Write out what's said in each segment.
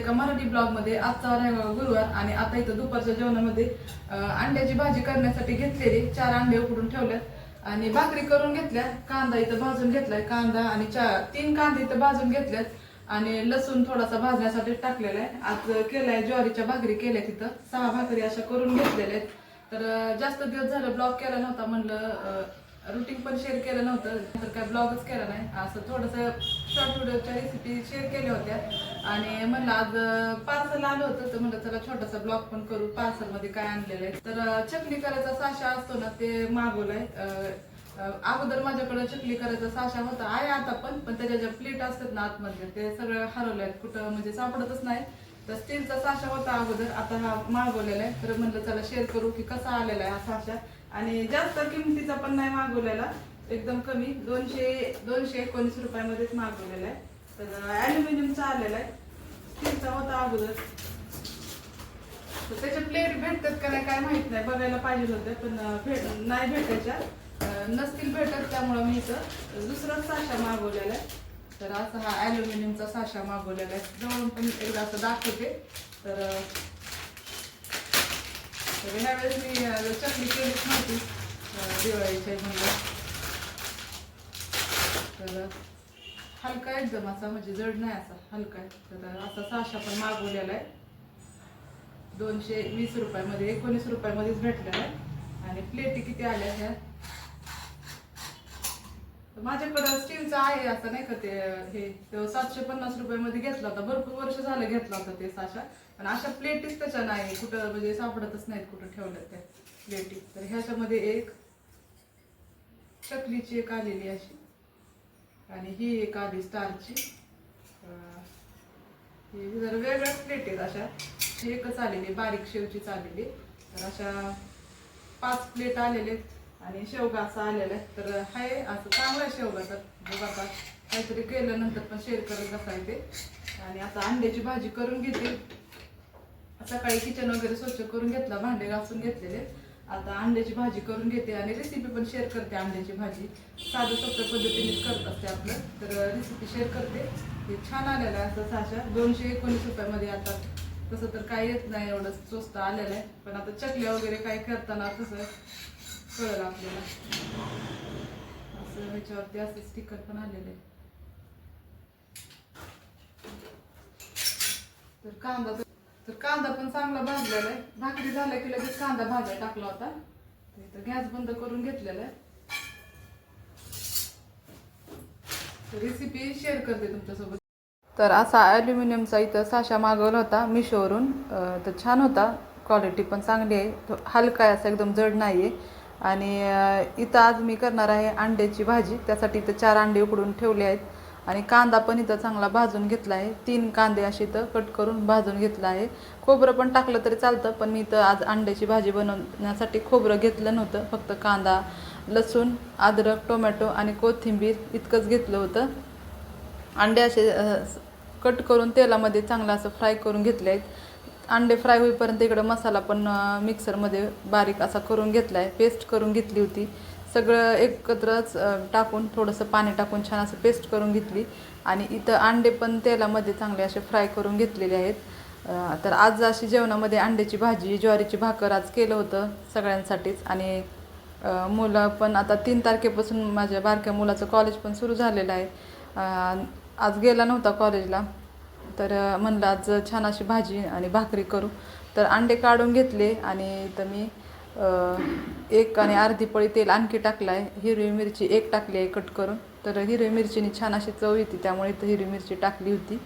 एका मराठी ब्लॉगमध्ये आजचा आहे गुरुवार आणि आता इथं दुपारच्या जेवणामध्ये अंड्याची भाजी करण्यासाठी घेतलेली चार अंडे उकडून ठेवल्यात. आणि भाकरी करून घेतल्या कांदा इथं भाजून घेतलाय कांदा आणि चार तीन कांदे इथं भाजून घेतल्यात. आणि लसूण थोडासा भाजण्यासाठी टाकलेला आहे आज केलाय ज्वारीच्या भाकरी केल्या तिथं सहा भाकरी अशा करून घेतलेल्या आहेत. तर जास्त दिवस झालं ब्लॉग केला नव्हता म्हणलं रुटीन पण शेअर केलं नव्हतं तर काय ब्लॉगच केला नाही. असं थोडंसं शॉर्ट व्हिडिओच्या रेसिपी शेअर केल्या होत्या. आणि म्हणलं आज पार्सल आलं होतं तर म्हणलं चला छोटासा ब्लॉग पण करू पार्सलमध्ये काय आणलेलं आहे. तर चकली करायचा साशा असतो ना ते मागवलाय. अगोदर माझ्याकडे चकली करायचा साशा होता आहे आता पण पण त्याच्या ज्या प्लेट असतात ना आतमध्ये ते सगळं हरवलंय कुठं म्हणजे सापडतच नाही तर स्टीलचा साशा होता अगोदर आता हा मागवलेला आहे. तर म्हणलं चला शेअर करू की कसा आलेला आहे हा साशा आणि जास्त किमतीचा पण नाही मागवलेला. एकदम कमी दोनशे दोनशे एकोणीस रुपयामध्येच मागवलेला आहे. तर ॲल्युमिनियमचा आलेला आहे. स्टीलचा होता अगोदर. तर त्याच्या प्लेट भेटतात का नाही काय माहीत नाही. बघायला पाहिजे होते पण भेट नाही भेटायच्या. नसतील भेटत त्यामुळं मी इथं. दुसरा साशा मागवलेला आहे. तर असा हा ॲल्युमिनियमचा साशा मागवलेला आहे. जवळून पण एकदा असं दाखवते. तर ह्यावेळेस मी चकली केलीच नव्हती दिवाळीच्या म्हणलं तर हलका आहे एकदम असा म्हणजे जड नाही असा हलका आहे. तर असा साशा पण मागवलेला आहे. दोनशे वीस रुपयामध्ये एकोणीस रुपयामध्येच भेटलेला आहे. आणि प्लेटी किती आल्या ह्या? माझ्याकडं स्टीलचा आहे आता नाही का ते हे सातशे पन्नास रुपयामध्ये घेतला होता. भरपूर वर्ष झालं घेतला होता ते साशा. पण अशा प्लेटीच त्याच्या नाही कुठं म्हणजे सापडतच नाहीत कुठं ठेवल्यात त्या प्लेटी तर ह्याच्यामध्ये एक चकलीची एक आलेली अशी. आणि ही एक आली स्टारची ही जरा वेगळ्याच प्लेट आहेत अशा. ही एकच आलेली बारीक शेवचीच आलेली. तर अशा पाच प्लेट आलेले आहेत. आणि शेवगा असा आलेला आहे. तर हाय असं चांगलं आहे शेवगाचा. बघ आता काहीतरी केलं नंतर पण शेअर करत बसायचे. आणि आता अंड्याची भाजी करून घेते. सकाळी किचन वगैरे स्वच्छ करून घेतला भांडे घासून घेतलेले. आता अंड्याची भाजी करून घेते आणि रेसिपी पण शेअर करते अंड्याची भाजी. साधं सोप्या पद्धतीनेच करत असते आपलं. तर रेसिपी शेअर करते. हे छान आलेलं आहे असं साशा दोनशे एकोणीस रुपयामध्ये आता तसं तर काही येत नाही एवढं स्वस्त आलेलं आहे. पण आता चकल्या वगैरे काय करताना कसं कळलं आपल्याला. असं ह्याच्यावरती असं स्टिकर पण आलेलं आहे तर कांदा तर कांदा पण चांगला भाजलेला आहे. भाकरी झाल्या की लगेच कांदा भाजा टाकला होता. तर इथं गॅस बंद करून घेतलेला आहे. रेसिपी शेअर करते तुमच्यासोबत. तर असा ॲल्युमिनियमचा इथं साशा मागवला होता मिशोवरून. तर छान होता. क्वालिटी पण चांगली आहे. हलका आहे असा एकदम जड नाही आहे आणि इथं आज मी करणार आहे अंड्याची भाजी. त्यासाठी इथं चार अंडे उकडून ठेवले आहेत. आणि कांदा पण इथं चांगला भाजून घेतला आहे. तीन कांदे असे इथं कट करून भाजून घेतला आहे. खोबरं पण टाकलं तरी चालतं पण मी इथं आज अंड्याची भाजी बनवण्यासाठी खोबरं घेतलं नव्हतं. फक्त कांदा लसूण अद्रक टोमॅटो आणि कोथिंबीर इतकंच घेतलं होतं. अंडे असे कट करून तेलामध्ये चांगलं असं फ्राय करून घेतले आहेत. अंडे फ्राय होईपर्यंत इकडं मसाला पण मिक्सरमध्ये बारीक असा करून घेतला आहे पेस्ट करून घेतली होती. सगळं एकत्रच टाकून थोडंसं पाणी टाकून छान असं पेस्ट करून घेतली. आणि इथं अंडे पण तेलामध्ये चांगले असे फ्राय करून घेतलेले आहेत. तर आज अशी जेवणामध्ये अंड्याची भाजी ज्वारीची भाकर आज केलं होतं सगळ्यांसाठीच. आणि मुलं पण आता तीन तारखेपासून माझ्या बारक्या मुलाचं कॉलेज पण सुरू झालेलं आहे. आज गेला नव्हता कॉलेजला तर म्हणलं आज छान अशी भाजी आणि भाकरी करू. तर अंडे काढून घेतले आणि इथं मी एक आणि अर्धी पळी तेल आणखी टाकलं आहे हिरवी मिरची एक टाकली आहे कट करून. तर हिरवी मिरचीने छान अशी चव येते त्यामुळे इथं हिरवी मिरची टाकली होती.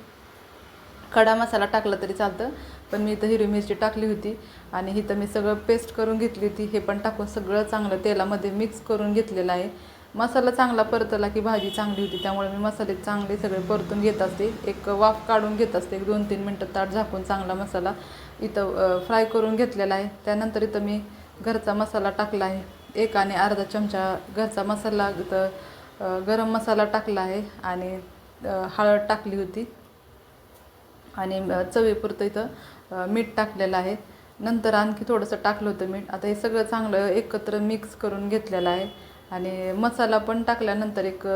खडा मसाला टाकला तरी चालतं पण मी इथं हिरवी मिरची टाकली होती. आणि इथं मी सगळं पेस्ट करून घेतली होती. हे पण टाकून सगळं चांगलं तेलामध्ये मिक्स करून घेतलेलं आहे. मसाला चांगला परतला की भाजी चांगली होती त्यामुळे मी मसाले चांगले सगळे परतून घेत असते. एक वाफ काढून घेत असते एक दोन तीन मिनटं ताट झाकून चांगला मसाला इथं फ्राय करून घेतलेला आहे. त्यानंतर इथं मी घरचा मसाला टाकला आहे. एक आणि अर्धा चमचा घरचा मसाला इथं गरम मसाला टाकला आहे आणि हळद टाकली होती. आणि चवीपुरतं इथं मीठ टाकलेलं आहे. नंतर आणखी थोडंसं टाकलं होतं मीठ. आता हे सगळं चांगलं एकत्र मिक्स करून घेतलेलं आहे. आणि मसाला पण टाकल्यानंतर एक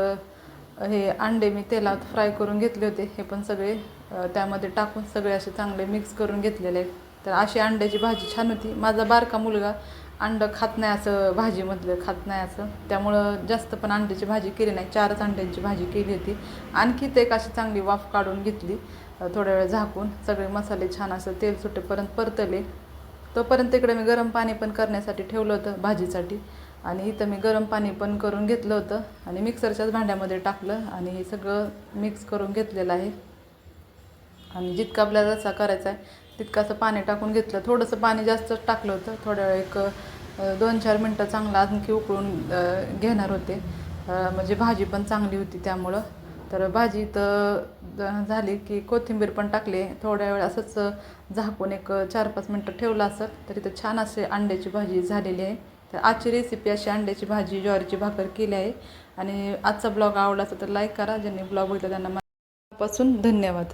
हे अंडे मी तेलात फ्राय करून घेतले होते. हे पण सगळे त्यामध्ये टाकून सगळे असे चांगले मिक्स करून घेतलेले. आहेत तर अशी अंड्याची भाजी छान होती. माझा बारका मुलगा अंडं खात नाही असं भाजीमधलं खात नाही असं. त्यामुळं जास्त पण अंड्याची भाजी केली नाही. चारच अंड्यांची भाजी केली होती. आणखी ते एक अशी चांगली वाफ काढून घेतली थोड्या वेळ झाकून. सगळे मसाले छान असं तेल सुटेपर्यंत परतले. तोपर्यंत इकडे मी गरम पाणी पण करण्यासाठी ठेवलं होतं भाजीसाठी. आणि इथं मी गरम पाणी पण करून घेतलं होतं आणि मिक्सरच्याच भांड्यामध्ये टाकलं आणि हे सगळं मिक्स करून घेतलेलं आहे. आणि जितका आपल्याला रस्सा करायचा आहे तितकं असं पाणी टाकून घेतलं. थोडंसं पाणी जास्तच टाकलं होतं. थोड्या एक दोन चार मिनटं चांगलं आणखी उकळून घेणार होते. म्हणजे भाजी पण चांगली होती त्यामुळं. तर भाजी तर झाली की कोथिंबीर पण टाकली. थोड्या वेळ असंच झाकून एक चार पाच मिनटं ठेवलं असं. तरी तर छान असे अंड्याची भाजी झालेली आहे. तर आजची रेसिपी अशी अंड्याची भाजी ज्वारीची भाकर केली आहे. आणि आजचा ब्लॉग आवडला असेल तर लाईक करा. ज्यांनी ब्लॉग बघितला त्यांना मनापासून धन्यवाद.